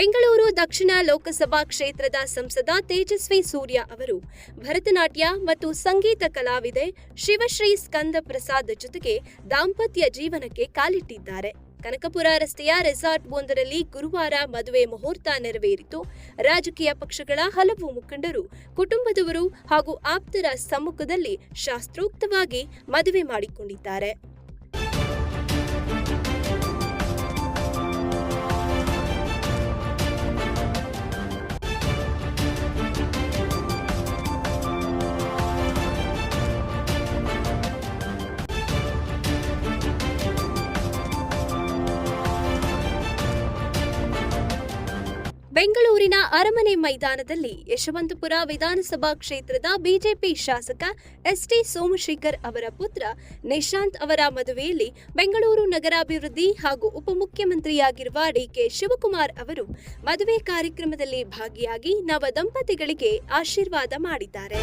ಬೆಂಗಳೂರು ದಕ್ಷಿಣ ಲೋಕಸಭಾ ಕ್ಷೇತ್ರದ ಸಂಸದ ತೇಜಸ್ವಿ ಸೂರ್ಯ ಅವರು ಭರತನಾಟ್ಯ ಮತ್ತು ಸಂಗೀತ ಕಲಾವಿದೆ ಶಿವಶ್ರೀ ಸ್ಕಂದ ಪ್ರಸಾದ್ ಜೊತೆಗೆ ದಾಂಪತ್ಯ ಜೀವನಕ್ಕೆ ಕಾಲಿಟ್ಟಿದ್ದಾರೆ. ಕನಕಪುರ ರಸ್ತೆಯ ರೆಸಾರ್ಟ್ ಒಂದರಲ್ಲಿ ಗುರುವಾರ ಮದುವೆ ಮುಹೂರ್ತ ನೆರವೇರಿತು. ರಾಜಕೀಯ ಪಕ್ಷಗಳ ಹಲವು ಮುಖಂಡರು, ಕುಟುಂಬದವರು ಹಾಗೂ ಆಪ್ತರ ಸಮ್ಮುಖದಲ್ಲಿ ಶಾಸ್ತ್ರೋಕ್ತವಾಗಿ ಮದುವೆ ಮಾಡಿಕೊಂಡಿದ್ದಾರೆ. ಬೆಂಗಳೂರಿನ ಅರಮನೆ ಮೈದಾನದಲ್ಲಿ ಯಶವಂತಪುರ ವಿಧಾನಸಭಾ ಕ್ಷೇತ್ರದ ಬಿಜೆಪಿ ಶಾಸಕ ಎಸ್ಟಿ ಸೋಮಶೇಖರ್ ಅವರ ಪುತ್ರ ನಿಶಾಂತ್ ಅವರ ಮದುವೆಯಲ್ಲಿ ಬೆಂಗಳೂರು ನಗರಾಭಿವೃದ್ಧಿ ಹಾಗೂ ಉಪಮುಖ್ಯಮಂತ್ರಿಯಾಗಿರುವ ಡಿಕೆ ಶಿವಕುಮಾರ್ ಅವರು ಮದುವೆ ಕಾರ್ಯಕ್ರಮದಲ್ಲಿ ಭಾಗಿಯಾಗಿ ನವ ದಂಪತಿಗಳಿಗೆ ಆಶೀರ್ವಾದ ಮಾಡಿದ್ದಾರೆ.